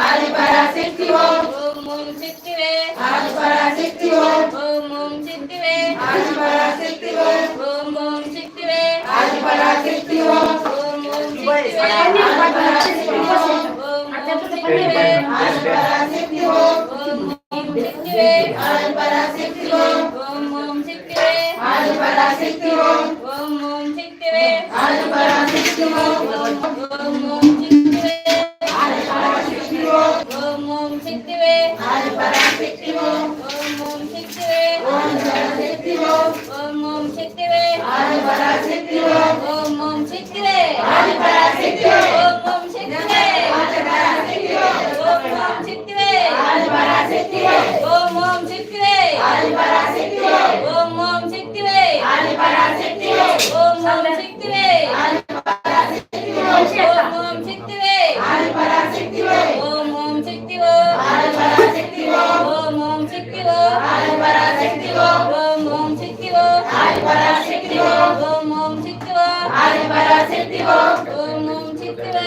ஆதி பராசக்தி ஓம் ஓம் ஓம் சக்திவே ஆதி பராசக்தி ஓம் ஓம் ஓம் சக்திவே ஆதி பராசக்தி ஓம் ஓம் ஓம் சக்திவே ஆதி பராசக்தி ஓம் ஓம் ஓம் சக்திவே ஆதி பராசக்தி ஓம் ஓம் ஓம் சக்திவே ஆதி பராசக்தி పరాశక్తివే ఓం ఓం శక్తివే ఓం ఓం శక్తివో ఓం ఓం శక్తివో ఓం ఓం శక్తివో ఓం ఓం శక్తివో ఓం ఓం శక్తివే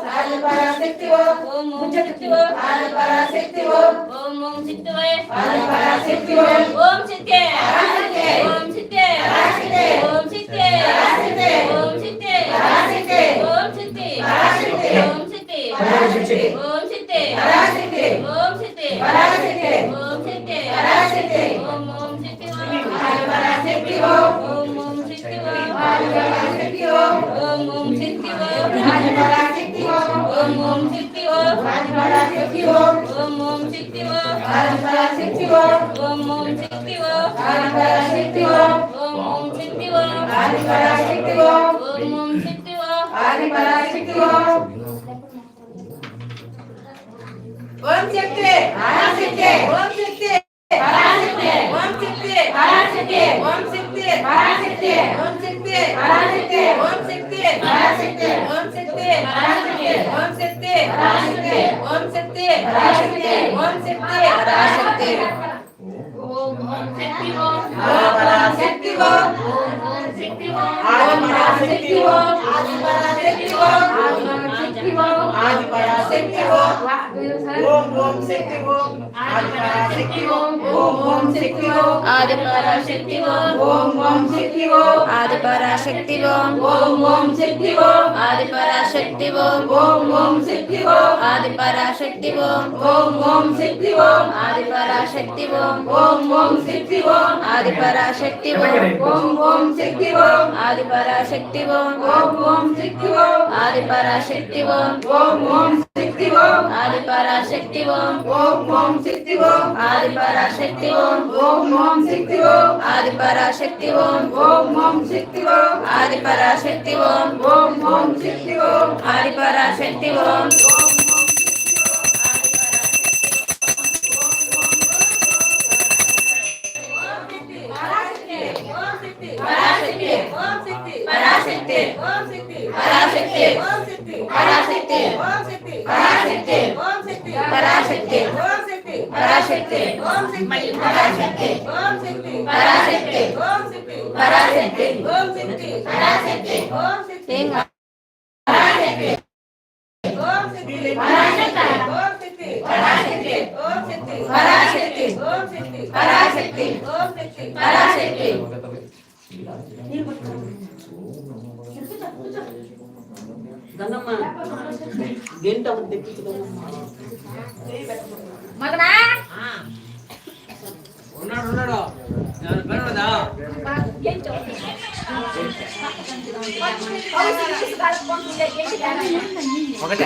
பாராசக்திவோ ஓம் ஓம் சக்திவோ ஆதி பாராசக்திவோ ஓம் ஓம் சித்துவே ஆதி பாராசக்திவோ ஓம் சித்தே பாராசக்தி ஓம் சித்தே பாராசக்தி ஓம் சித்தே பாராசக்தி ஓம் சித்தே பாராசக்தி ஓம் சித்தே பாராசக்தி ஓம் சித்தே பாராசக்தி ஓம் சித்தே பாராசக்தி ஓம் சித்தே பாராசக்தி ஓம் சித்தே பாராசக்தி ஓம் ஓம் சித்திவோ ஆதி பாராசக்திவோ ஓம் ஓம் சித்திவோ ஆதி பாராசக்திவோ ஓம் ஓம் சித்திவோ ஆதி பாராசக்தி ओम ओम शक्ति ओम। भाजपा शक्ति ओम ओम ओम। शक्ति ओम भाजपा शक्ति ओम ओम ओम। शक्ति ओम भाजपा शक्ति ओम ओम ओम। शक्ति ओम भाजपा शक्ति ओम ओम ओम। शक्ति ओम भाजपा शक्ति ओम ओम शक्ति ओम शक्ति ओम शक्ति पराशक्ति ओम शक्ति पराशक्ति ओम शक्ति पराशक्ति ओम शक्ति पराशक्ति ओम शक्ति पराशक्ति ओम शक्ति पराशक्ति ஓம் சக்தி பராசக்தி ஓம் சக்தி பராசக்தி ஓம் சக்தி பராசக்தி ஓம் ஓம் சக்தி ஓம் பராசக்தி ஓம் ஓம் சக்தி ஓம் ஆதி பராசக்தி ஓம் ஆதி பராசக்தி ஓம் ஆதி பராசக்தி ஓம் ஓம் ஓம் சக்தி ஓம் ஆதி பராசக்தி ஓம் ஓம் ஓம் சக்தி ஓம் ஆதி பராசக்தி ஓம் ஓம் ஓம் சக்தி ஓம் ஆதி பராசக்தி ஓம் ஓம் ஓம் சக்தி ஓம் ஆதி பரா శక్తి ఓం ఓం ఓం శక్తి ఓం ఆది పరాశక్తి ఓం ఓం ఓం శక్తి ఓం ఆది పరాశక్తి ఓం ఓం ఓం శక్తి ఓం ఆది పరాశక్తి ఓం ఓం ఓం శక్తి ఓం ఆది పరాశక్తి ఓం ఓం ఓం శక్తి ఓం ఆది పరాశక్తి ఓం ఓం ఓం శక్తి ఓం ఆది పరాశక్తి ఓం ఓం ఓం శక్తి ఓం ఆది పరాశక్తి ఓం ఓం ఓం శక్తి ఓం ఆది పరాశక్తి ఓం ఓం ఓం శక్తి ఓం ఆది పరాశక్తి ఓం ఓం ఓం శక్తి ఓం Ay para sentir, para sentir, para sentir, para sentir, para sentir, para sentir, para sentir, para sentir, para sentir, para sentir, para sentir, para sentir, para sentir, para sentir, para sentir, para sentir, para sentir, Parashakti. Parashakti. గంట మగనా? ఉన్నాడు ఉన్నాడు. నేను పెరడదా ఒకటే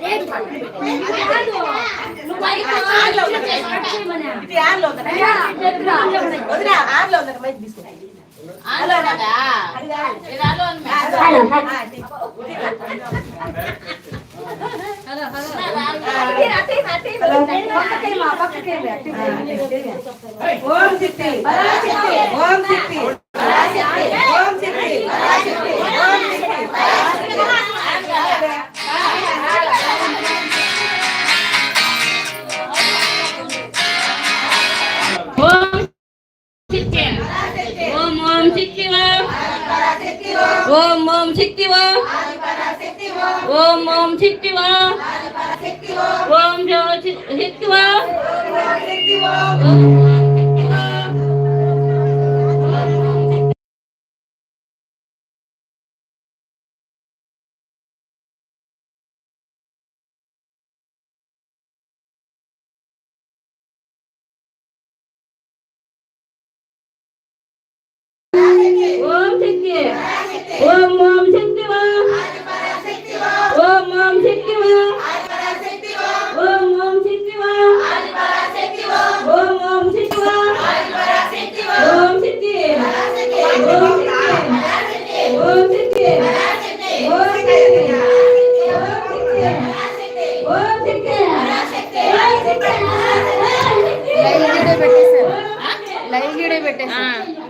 ఇచ్చారా? వాళ్ళు అవి కాదు, mic cut చేస్తాను. ఏది కాదు, నువ్వు మైక్ కట్ చేయమనా? ఇది ఆన్లో ఉందా? అయ్యా, చెప్పిరా. వదినా, ఆన్లో ఉందా? మైక్ తీసుకో. హలో కదా అది కాదు. ఇది హలో అని హలో, హలో. ఆ, తీ. పక్కకేమా, పక్కకేమా. ఓం శక్తి పరాశక్తి ఓం శక్తి పరాశక్తి ఓం శక్తి పరాశక్తి ఓం శక్తి ஓம் சித்திவா ஓம் ஓம் சித்திவா ஓம் ஓம் சித்திவா ஓம் ஜோ சித்திவா ஓம் శక్తి ఓం ఓం శక్తి ఓం ఓం శక్తి ఓం ఓం శక్తి ఓం ఓం శక్తి ఓం శక్తి ఓం శక్తి ఓం శక్తి ఓం శక్తి ఓం శక్తి లైవ్ వీడియో పెట్టేసా లైవ్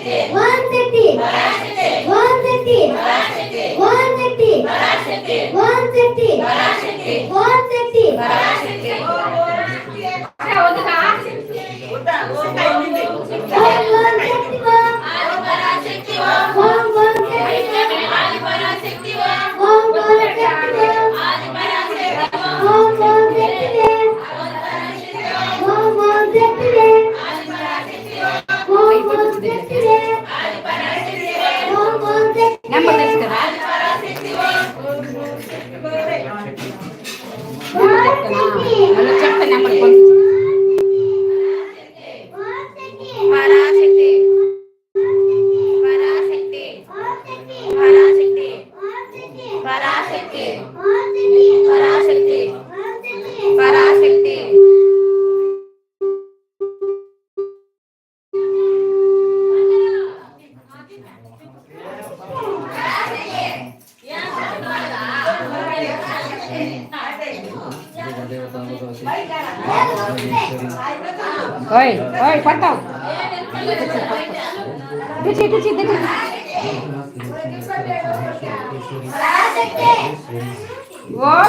150 150 150 150 150 150 150 ఓయ్ ఓయ్ పట్టావు తెచ్చి తెచ్చి తెచ్చి ఓం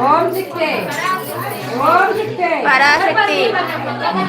ఓం శక్తి ఓం శక్తి పరాశక్తి. పరాశక్తి.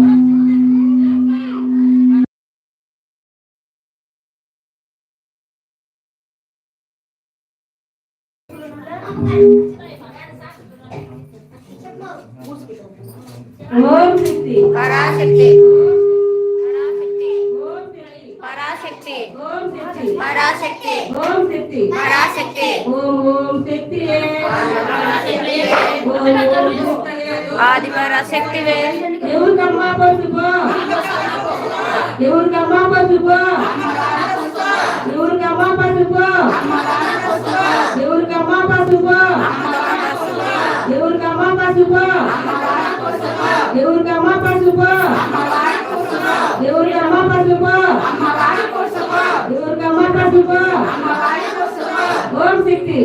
ఓం శక్తి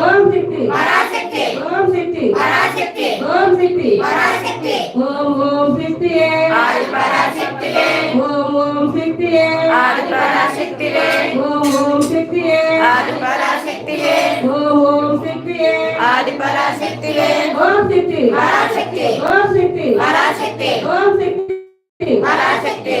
ఓం శక్తి పరాశక్తి ఓం శక్తి పరాశక్తి ఓం శక్తి పరాశక్తి ఓం ఓం శక్తి ఆది పరాశక్తివే ఓం ఓం శక్తి ఆది పరాశక్తివే ఓం ఓం శక్తి ఆది పరాశక్తివే ఓం ఓం శక్తి ఆది పరాశక్తివే ఓం శక్తి పరాశక్తి ఓం శక్తి పరాశక్తి ఓం శక్తి పరాశక్తి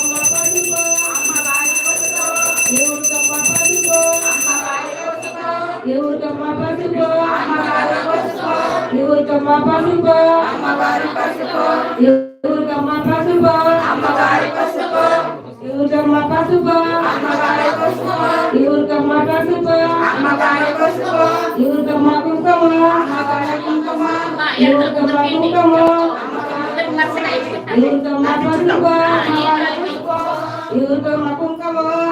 పరాశక్తి పరాశక్తి ఎవరికమ్మా పసుపు. ఎవరికమ్మా పసుపు అమ్మవారి పసుపు. ఎవరికమ్మా పసుపు అమ్మవారి పసుపు. ఎవరికమ్మా పసుపు అమ్మవారి పసుపు. ఎవరికమ్మా పసుపు అమ్మవారి పసుపు. ఎవరికమ్మా కుంకుమ అమ్మవారి కుంకుమ. ఎవరికమ్మా కుంకుమ ఎవరికమ్మా పసుపు ఎవరికమ్మా కుంకుమ అమ్మవారి పసుపు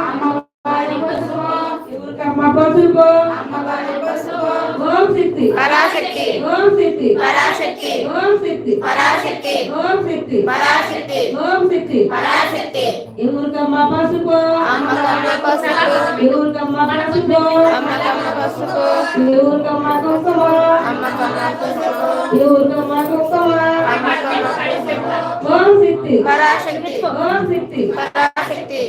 ఎవరికమ్మా పసుపు అమ్మవారి పసుపు ఓం శక్తి పరాశక్తి ఓం శక్తి పరాశక్తి ఓం శక్తి పరాశక్తి ఓం శక్తి పరాశక్తి ఓం శక్తి పరాశక్తి ఎవరికమ్మా పసుపు అమ్మకమ్మ పసుపు ఎవరికమ్మా పసుపు అమ్మకమ్మ పసుపు ఎవరికమ్మా కుంకుమ అమ్మకమ్మ పసుపు ఎవరికమ్మా కుంకుమ అమ్మకమ్మ పసుపు ఓం శక్తి పరాశక్తి ఓం శక్తి పరాశక్తి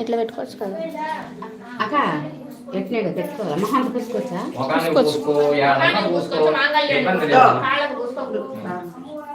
ఎట్లా పెట్టుకోవచ్చు కదా? అక్క ఎట్లా పెట్టుకోవాలి పెట్టుకోవాలా మహా అంత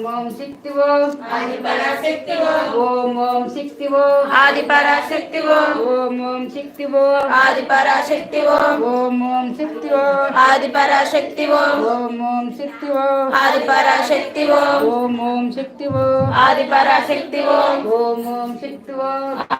ఓం ఓం శక్తి ఓం ఆది పరాశక్తి ఓం ఓం శక్తి ఓం ఆది పరాశక్తి ఓం ఓం శక్తి ఓం ఆది పరాశక్తి ఓం ఓం శక్తి ఓం ఆది పరాశక్తి ఓం ఓం శక్తి ఓం ఆది పరాశక్తి ఓం ఓం శక్తి ఓం ఆది పరాశక్తి ఓం ఓం శక్తి ఓం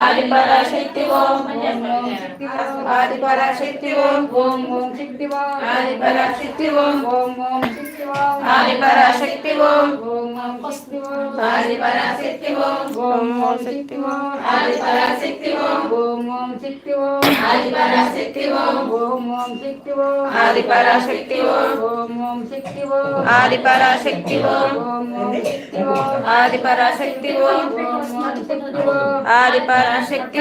ఆది పరాశక్తి ఓం ఓం శక్తి ఓం ఓం ఓం శక్తి ఓం ఆది పరాశక్తి ఓం ఓం శక్తి ఓం ఆది పరాశక్తి ఓం ఓం శక్తి ఓం ఆది పరాశక్తి ఓం ఓం శక్తి ఓం ఆది పరాశక్తి ఓం ఓం శక్తి ఓం ఆది పరాశక్తి ఓం ఓం శక్తి ఓం ఆది పరాశక్తి ఓం ఓం శక్తి ఓం ఆది పరాశక్తి ఓం ఓం శక్తి ఓం ఆది పరాశక్తి ఓం ఓం శక్తి ఓం ఆది పరాశక్తి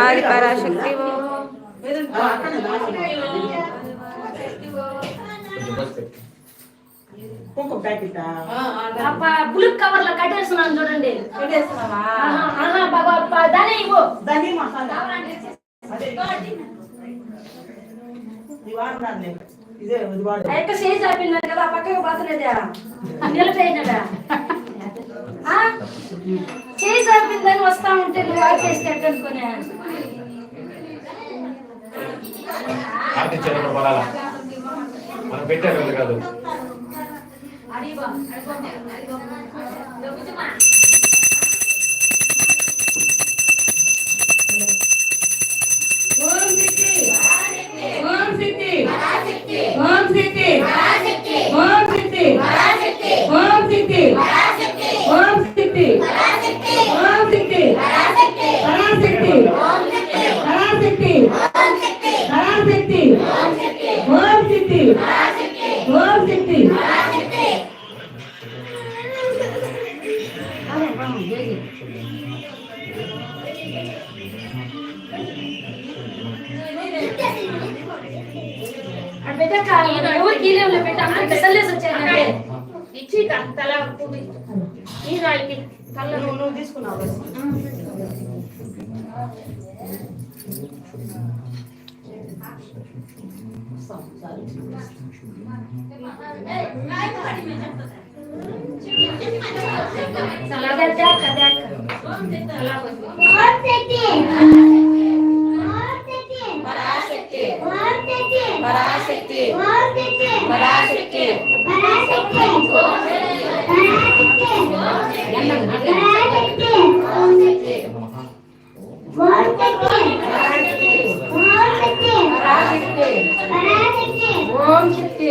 ఆది పరాశక్తి బుల్లెట్ కవర్లో కట్టేస్తున్నాను చూడండి. దానే ఇవ్వు. దాని ఇదే కదా పక్కకు పోతలేదా? నిలిపేయినడా చేయి సాపిందని వస్తా ఉంటే నువ్వు ఆర్కేసినట్టు అనుకునే ఆర్కిచ్చారు మన పొలాల మనం ఓం సిద్ధి ఓం సిద్ధి ఓం సిద్ధి ఓం తీసుకున్నావు పరాశక్తి పరాశక్తి పరాశక్తి పరాశక్తి ஓம் சக்தி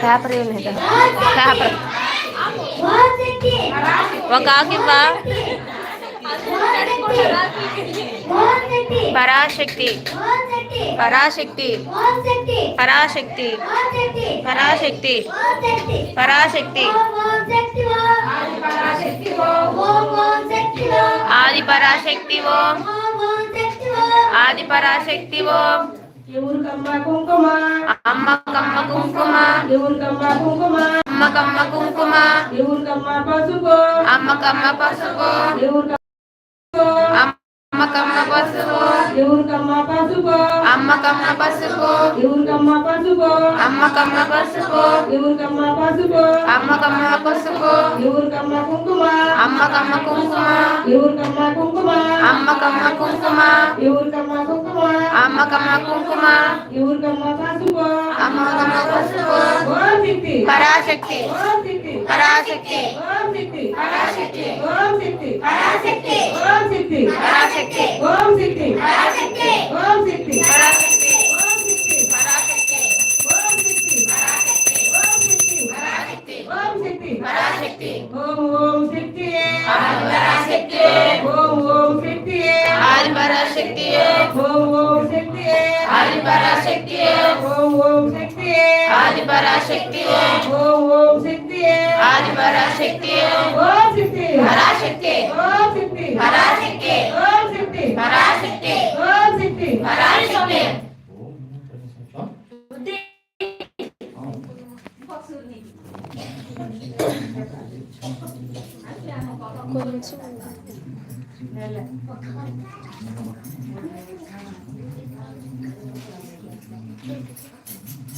పేపర్ ఏం లేదా పేపర్ ఒక ఆకివ్వా పరాశక్తి పరాశక్తి పరాశక్తి పరాశక్తి పరాశక్తి ఆది పరాశక్తి ఓం ఆది పరాశక్తి ఓం ఎవరికమ్మ కుంకుమ. అమ్మకమ్మ కుంకుమ. ఎవరికమ్మ కుంకుమ. అమ్మకమ్మ కుంకుమ. ఎవరికమ్మ పసుపు. అమ్మకమ్మ పసుపు. ఎవరికమ్మ అమ్మకమ్మ పసుపు. ఎవరికమ్మ పసుపు? అమ్మకమ్మ పసుపు. ఎవరికమ్మ పసుపు? అమ్మకమ్మ పసుపు. ఎవరికమ్మ పసుపు? అమ్మకమ్మ పసుపు. ఎవరికమ్మ కుంకుమ? అమ్మకమ్మ కుంకుమ. ఎవరికమ్మ కుంకుమ? అమ్మకమ్మ కుంకుమ. ఎవరికమ్మ కుంకుమ? అమ్మకమ్మ కుంకుమ. ఎవరికమ్మ పసుపు? అమ్మకమ్మ పసుపు. పరాశక్తి. పరాశక్తి பராசக்தி ஓம் சித்தி பராசக்தி ஓம் சித்தி பராசக்தி ஓம் சித்தி பராசக்தி ஓம் சித்தி பராசக்தி ஓம் சித்தி பராசக்தி ஓம் ஓம் சித்தியே பராசக்தி ஓம் ஓம் சித்தியே பராசக்தியே ஓம் ஓம் சித்தியே பராசக்தியே ஓம் ஓம் சித்தியே பராசக்தியே ஓம் ஓம் சித்தியே ఆది పరాశక్తి ఓం శక్తి. పరాశక్తి. ఓం శక్తి. పరాశక్తి. ఓం శక్తి. పరాశక్తి. ఓం శక్తి. పరాశక్తి. పరాశక్తి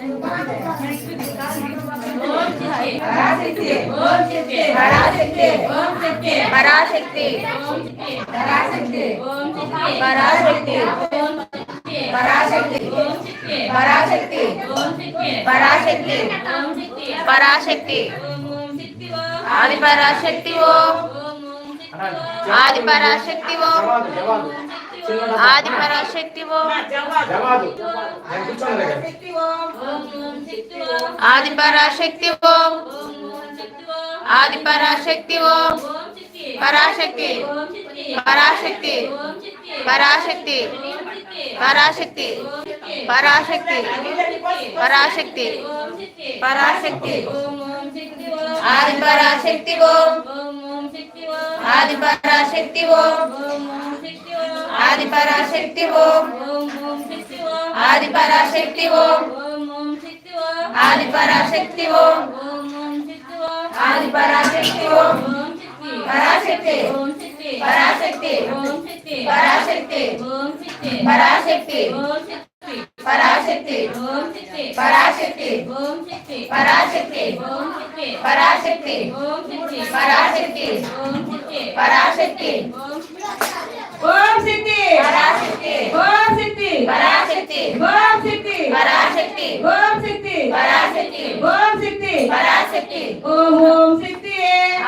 பராசக்தி பராசக்தி பராசக்தி பராசக்தி பராசக்தி பராசக்தி பராசக்தி பராசக்தி பராசக்தி ஆதி பராசக்தி ஓ ஆதி பராசக்தி ஓ ఆది పరాశక్తి ఆది పరాశక్తి. ఆది పరాశక్తి. ఓం ఆది పరాశక్తి. ఓం ఆది పరాశక్తి. ఓం పరాశక్తి. పరాశక్తి. పరాశక్తి. పరాశక్తి పరాశక్తి పరాశక్తి పరాశక్తి ఆది పరాశక్తి ఓం ఆది పరాశక్తి ఓం ఆది పరాశక్తి ఓం ఆది పరాశక్తి ఓం ఆది పరాశక్తి ఓం ఆది పరాశక్తి ఓం పరాశక్తి పరాశక్తి పరాశక్తి పరాశక్తి పరాశక్తి పరాశక్తి పరాశక్తి పరాశక్తి పరాశక్తి పరాశక్తి ओम शक्ति पराशक्ति ओम शक्ति पराशक्ति ओम शक्ति पराशक्ति ओम शक्ति पराशक्ति ओम शक्ति पराशक्ति ओम ओम शक्ति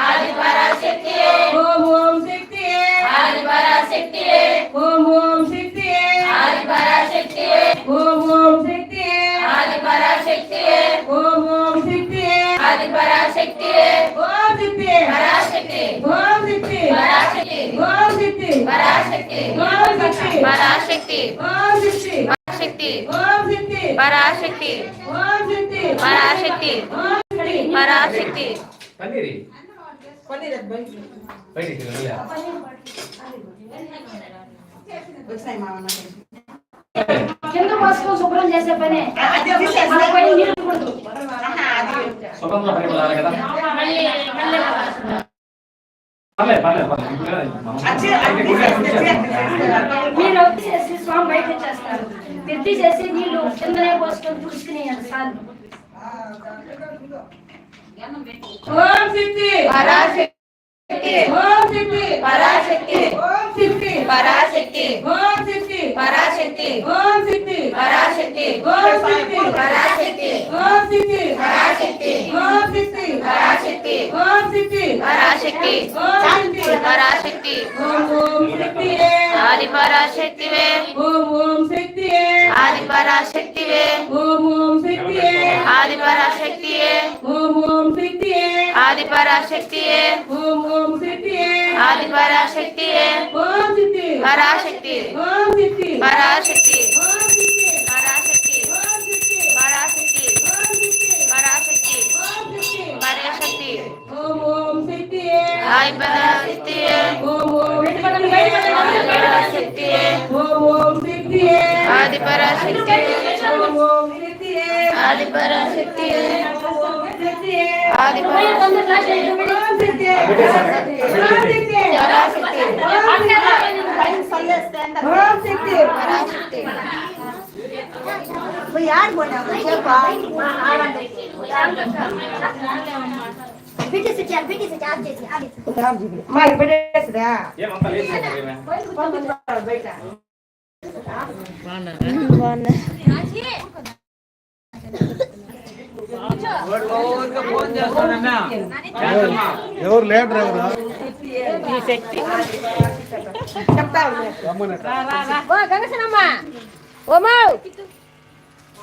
आदि पराशक्ति ओम ओम शक्ति आदि पराशक्ति పరాశక్తి పరాశక్తి శక్తి పరాశక్తి పరాశక్తి పరాశక్తి కింద పసుపు శుభ్రం చేసే పని నీళ్ళు కదా भले भले भले अच्छे నేను వచ్చేసి స్వామి బయట వచ్చేస్తాను తిరిగి చేసి నీళ్ళు కిందనే పోసుకొని పులుసుకుని సార్ ఓం శక్తి పరాశక్తి ఓం శక్తి పరాశక్తి ఓం శక్తి పరాశక్తి ఓం శక్తి பராசக்தி ஓம் சித்து பராசக்தி ஓம் சித்து பராசக்தி ஓம் சித்து பராசக்தி ஓம் சித்து பராசக்தி ஓம் சித்து பராசக்தி ஓம் சித்து பராசக்தி ஓம் ஓம் சக்தியே ஆதி பராசக்தியே ஓம் ஓம் சக்தியே ஆதிபராசக்தியே ஓம் ஓம் சக்தியே ஆதிபராசக்தியே ஓம் ஓம் சக்தியே ஆதிபராசக்தியே ஓம் ஓம் சக்தியே ஆதிபராசக்தியே ஓம் சக்தி பராசக்தி ஓம் சக்தி பராசக்தி ஓம் ஓம் சக்தியே ஆதிபராசக்தியே ஓம் आदि आदि यार बोला మా ఇప్పుడేస్తుందా బయట ఎవరు లేరు డ్రైవర్? చెప్తా ఓమా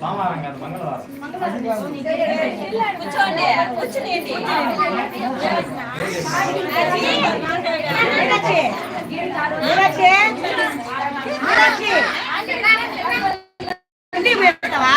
సోమవారం కాదు మంగళవారం కూర్చోండి. కూర్చునేయండి పెడతావా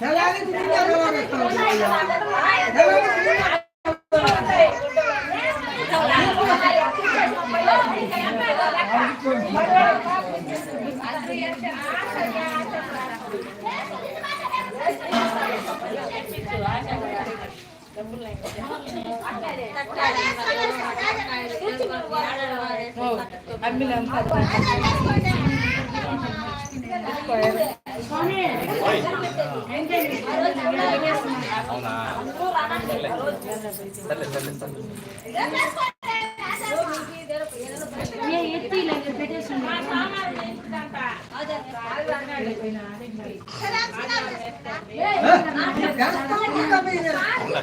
సర్లే.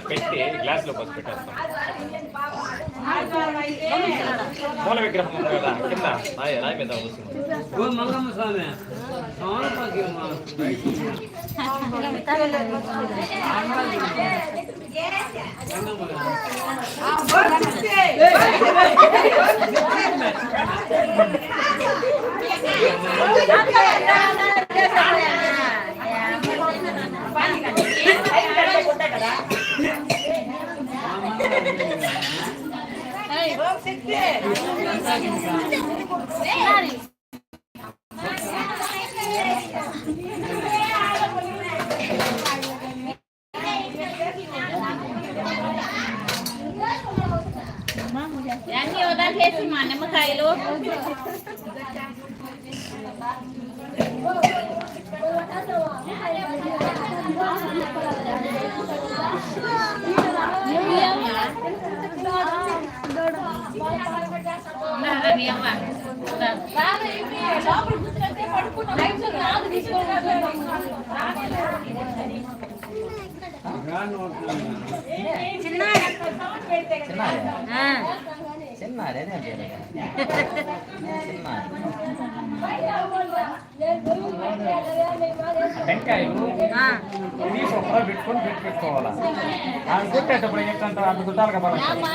పెట్టి గ్లాస్లో పోసి పెట్టేస్తాం. మూల విగ్రహం ఉంది కదా కింద. రాయి రాయి మీద కూర్చుంది Hey, go sit there. ఓం శక్తి అన్ని వదిలేసి మా టెంకాయలు తీసి ఒకలా పెట్టుకొని పెట్టి పెట్టుకోవాలా అది కొట్టేటప్పుడు ఏంటంటే అంత గుడ్డాలుగా పడాలి అమ్మా